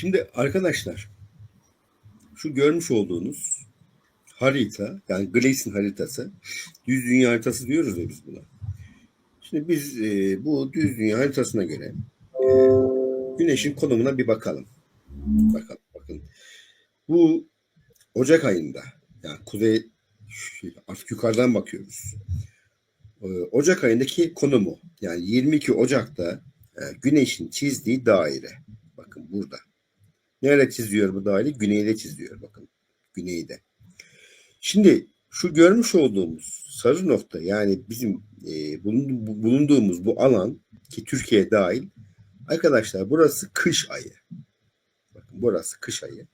Şimdi arkadaşlar şu görmüş olduğunuz harita yani Gleason haritası düz dünya haritası diyoruz ya biz buna. Şimdi biz e, bu düz dünya haritasına göre e, güneşin konumuna bir bakalım. Bakalım bakın. Bu Ocak ayında yani kuzey artık yukarıdan bakıyoruz. E, Ocak ayındaki konumu yani 22 Ocak'ta e, güneşin çizdiği daire. Bakın burada. Nerede çiziyor bu daire? Güneyde çiziyor bakın. Güneyde. Şimdi şu görmüş olduğumuz sarı nokta yani bizim e, bulunduğumuz bu alan ki Türkiye dahil arkadaşlar burası kış ayı. Bakın burası kış ayı.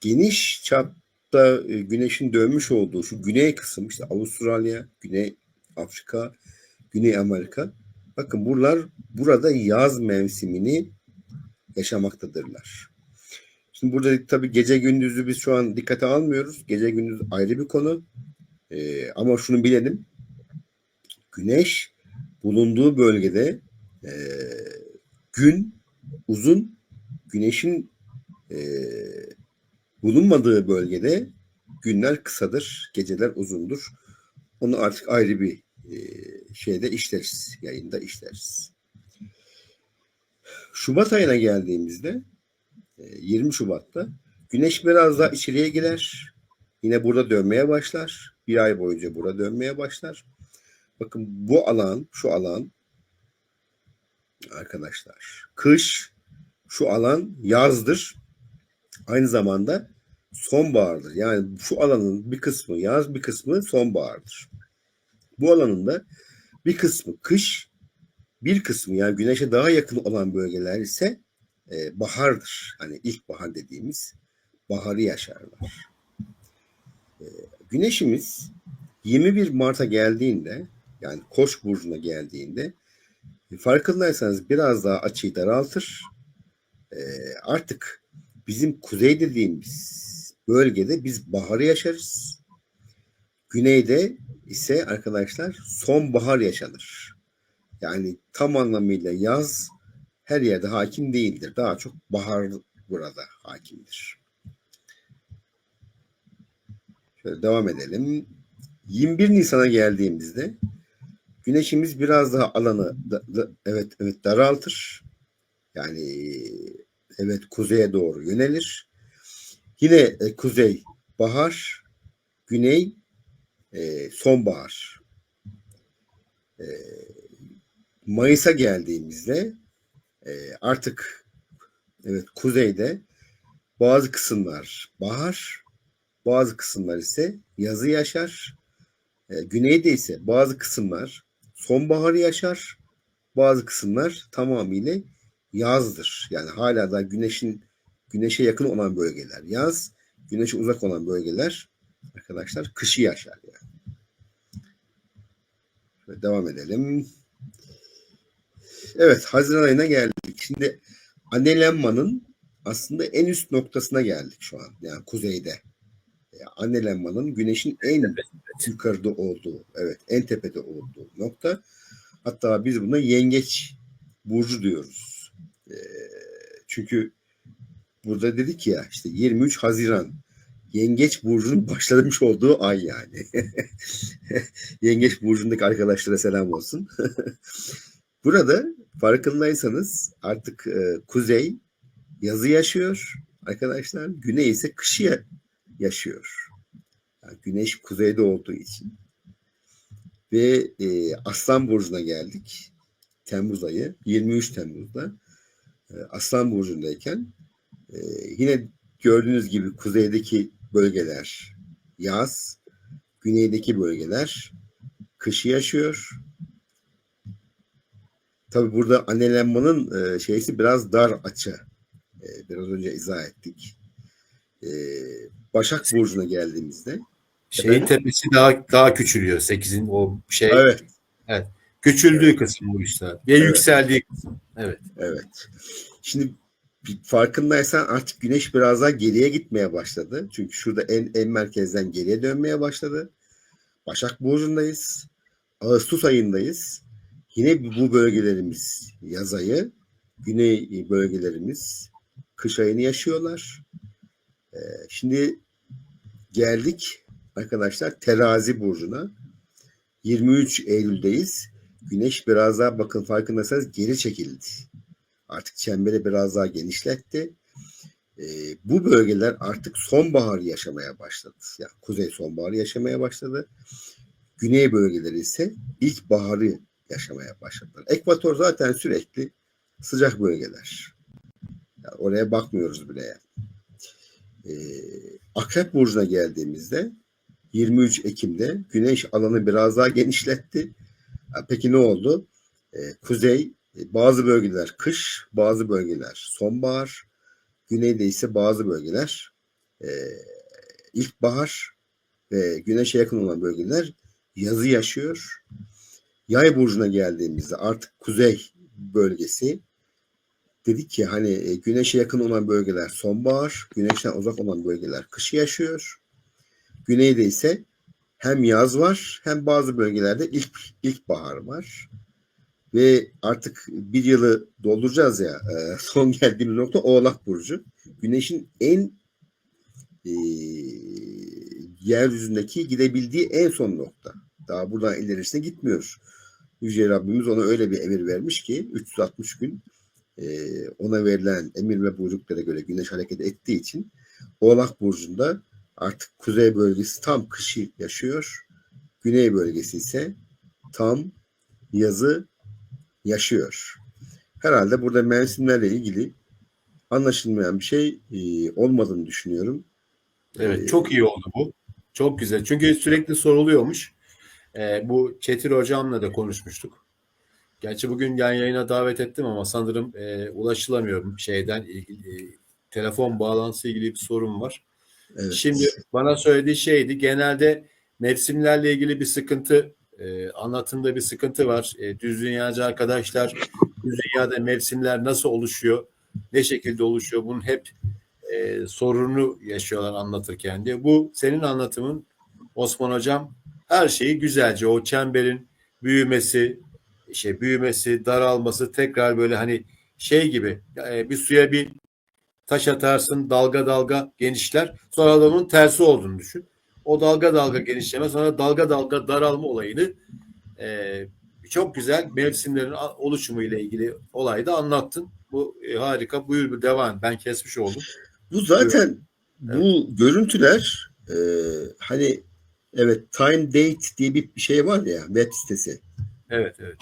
Geniş çapta e, güneşin dönmüş olduğu şu güney kısım işte Avustralya, Güney Afrika, Güney Amerika. Bakın buralar burada yaz mevsimini yaşamaktadırlar. Şimdi burada tabii gece gündüzü biz şu an dikkate almıyoruz. Gece gündüz ayrı bir konu. Ee, ama şunu bilelim. Güneş bulunduğu bölgede e, gün uzun, güneşin e, bulunmadığı bölgede günler kısadır, geceler uzundur. Onu artık ayrı bir e, şeyde işleriz, yayında işleriz. Şubat ayına geldiğimizde 20 Şubat'ta güneş biraz daha içeriye girer. Yine burada dönmeye başlar. Bir ay boyunca burada dönmeye başlar. Bakın bu alan, şu alan arkadaşlar kış, şu alan yazdır. Aynı zamanda sonbahardır. Yani şu alanın bir kısmı yaz, bir kısmı sonbahardır. Bu alanın da bir kısmı kış, bir kısmı yani güneşe daha yakın olan bölgeler ise e, bahardır. Hani ilkbahar dediğimiz baharı yaşarlar. E, güneşimiz 21 Mart'a geldiğinde yani Koç burcuna geldiğinde farkındaysanız biraz daha açıyı daraltır. E, artık bizim kuzey dediğimiz bölgede biz baharı yaşarız. Güneyde ise arkadaşlar sonbahar yaşanır. Yani tam anlamıyla yaz her yerde hakim değildir. Daha çok bahar burada hakimdir. Şöyle devam edelim. 21 Nisan'a geldiğimizde güneşimiz biraz daha alanı da, da, evet evet daraltır. Yani evet kuzeye doğru yönelir. Yine e, kuzey bahar, güney e, sonbahar. E, Mayıs'a geldiğimizde e, artık evet kuzeyde bazı kısımlar bahar, bazı kısımlar ise yazı yaşar. E, güneyde ise bazı kısımlar sonbaharı yaşar, bazı kısımlar tamamıyla yazdır. Yani hala da güneşin güneşe yakın olan bölgeler yaz, güneşe uzak olan bölgeler arkadaşlar kışı yaşar yani. Şöyle devam edelim. Evet Haziran ayına geldik. Şimdi Anelenma'nın aslında en üst noktasına geldik şu an. Yani kuzeyde. Yani Anelenma'nın güneşin en yukarıda olduğu, evet en tepede olduğu nokta. Hatta biz buna yengeç burcu diyoruz. E, çünkü burada dedik ya işte 23 Haziran Yengeç burcunun başlamış olduğu ay yani. Yengeç burcundaki arkadaşlara selam olsun. Burada farkındaysanız artık e, kuzey yazı yaşıyor arkadaşlar. Güney ise kışı yaşıyor. Yani güneş kuzeyde olduğu için. Ve e, Aslan Burcu'na geldik. Temmuz ayı. 23 Temmuz'da. E, Aslan Burcu'ndayken e, yine gördüğünüz gibi kuzeydeki bölgeler yaz, güneydeki bölgeler kışı yaşıyor. Tabi burada annelenmanın e, şeysi biraz dar açı. E, biraz önce izah ettik. E, Başak Burcu'na geldiğimizde şeyin efendim? tepesi daha daha küçülüyor. Sekizin o şey. Evet. Evet. Küçüldüğü evet. kısım bu işte. Ve evet. yükseldiği kısım. Evet. Evet. Şimdi farkındaysan artık güneş biraz daha geriye gitmeye başladı. Çünkü şurada en, en merkezden geriye dönmeye başladı. Başak Burcu'ndayız. Ağustos ayındayız. Yine bu bölgelerimiz yaz ayı, güney bölgelerimiz kış ayını yaşıyorlar. Ee, şimdi geldik arkadaşlar terazi burcuna. 23 Eylül'deyiz. Güneş biraz daha bakın farkındaysanız geri çekildi. Artık çemberi biraz daha genişletti. Ee, bu bölgeler artık sonbahar yaşamaya başladı. Yani kuzey sonbaharı yaşamaya başladı. Güney bölgeleri ise ilkbaharı yaşamaya başladılar. Ekvator zaten sürekli sıcak bölgeler. Yani oraya bakmıyoruz bile yani. Ee, Akrep Burcu'na geldiğimizde 23 Ekim'de Güneş alanı biraz daha genişletti. Peki ne oldu? Ee, kuzey e, bazı bölgeler kış, bazı bölgeler sonbahar, güneyde ise bazı bölgeler e, ilkbahar ve güneşe yakın olan bölgeler yazı yaşıyor. Yay burcuna geldiğimizde artık kuzey bölgesi dedik ki hani e, güneşe yakın olan bölgeler sonbahar, güneşten uzak olan bölgeler kışı yaşıyor. Güneyde ise hem yaz var hem bazı bölgelerde ilk ilkbahar var. Ve artık bir yılı dolduracağız ya e, son geldiğimiz nokta Oğlak Burcu. Güneşin en e, yeryüzündeki gidebildiği en son nokta. Daha buradan ilerisine gitmiyor. Yüce Rabbimiz ona öyle bir emir vermiş ki 360 gün e, ona verilen emir ve buyruklara göre güneş hareket ettiği için Oğlak Burcu'nda artık kuzey bölgesi tam kışı yaşıyor. Güney bölgesi ise tam yazı yaşıyor. Herhalde burada mevsimlerle ilgili anlaşılmayan bir şey e, olmadığını düşünüyorum. Evet çok iyi oldu bu. Çok güzel. Çünkü sürekli soruluyormuş. Ee, bu Çetin hocamla da konuşmuştuk. Gerçi bugün yan yayına davet ettim ama sanırım e, ulaşılamıyorum şeyden ilgili e, telefon bağlantısı ilgili bir sorun var. Evet. Şimdi bana söylediği şeydi genelde mevsimlerle ilgili bir sıkıntı e, anlatımda bir sıkıntı var. E, düz dünyacı arkadaşlar düz dünyada mevsimler nasıl oluşuyor? Ne şekilde oluşuyor? Bunun hep e, sorunu yaşıyorlar anlatırken diye. Bu senin anlatımın Osman Hocam her şeyi güzelce o çemberin büyümesi, şey büyümesi, daralması tekrar böyle hani şey gibi e, bir suya bir taş atarsın dalga dalga genişler. Sonra da onun tersi olduğunu düşün. O dalga dalga genişleme sonra dalga dalga daralma olayını e, çok güzel mevsimlerin oluşumu ile ilgili olayı da anlattın. Bu e, harika. Buyur bir devam. Ben kesmiş oldum. Bu zaten bu görüntüler e, hani evet time date diye bir şey var ya web sitesi. Evet, evet.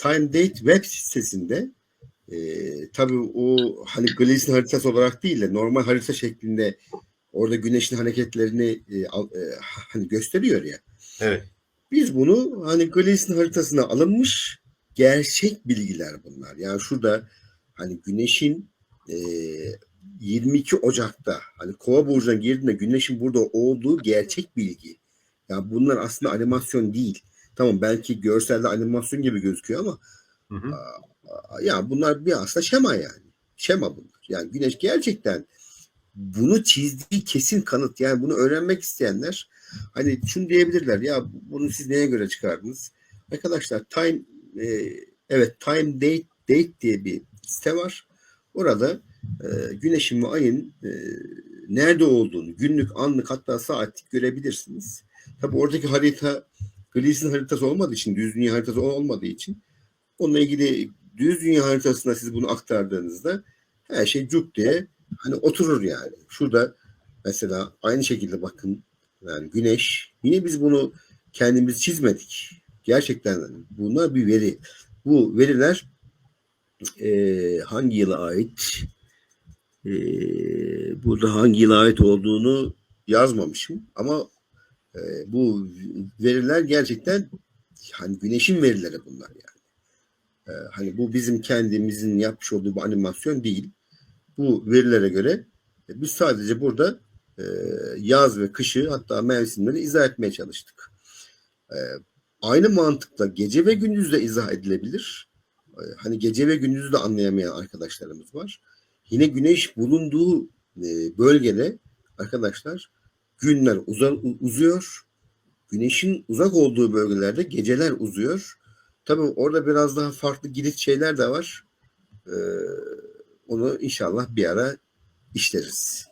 Time Date web sitesinde e, tabii o hani Gleason haritası olarak değil de normal harita şeklinde orada güneşin hareketlerini e, al- e, hani gösteriyor ya. Evet. Biz bunu hani Gleason haritasına alınmış gerçek bilgiler bunlar. Yani şurada hani güneşin e, 22 Ocak'ta hani Kova burcuna girdiğinde güneşin burada olduğu gerçek bilgi. Yani bunlar aslında animasyon değil. Tamam belki görselde animasyon gibi gözüküyor ama Hı hı. ya bunlar bir aslında şema yani. Şema bunlar. Yani güneş gerçekten bunu çizdiği kesin kanıt. Yani bunu öğrenmek isteyenler hani şunu diyebilirler ya bunu siz neye göre çıkardınız? Arkadaşlar time e, evet time date date diye bir site var. Orada e, güneşin ve ayın e, nerede olduğunu günlük, anlık hatta saatlik görebilirsiniz. Tabi oradaki harita Gleason haritası olmadığı için, düz dünya haritası olmadığı için onunla ilgili düz dünya haritasına siz bunu aktardığınızda her şey cuk diye hani oturur yani. Şurada mesela aynı şekilde bakın yani güneş yine biz bunu kendimiz çizmedik. Gerçekten bunlar bir veri. Bu veriler e, hangi yıla ait? E, burada hangi yıla ait olduğunu yazmamışım ama e, bu veriler gerçekten hani güneşin verileri bunlar yani. E, hani bu bizim kendimizin yapmış olduğu bir animasyon değil. Bu verilere göre e, biz sadece burada e, yaz ve kışı hatta mevsimleri izah etmeye çalıştık. E, aynı mantıkla gece ve gündüz de izah edilebilir. E, hani gece ve gündüzü de anlayamayan arkadaşlarımız var. Yine güneş bulunduğu e, bölgede arkadaşlar günler uza, uzuyor. Güneşin uzak olduğu bölgelerde geceler uzuyor. Tabii orada biraz daha farklı girit şeyler de var. Ee, onu inşallah bir ara işleriz.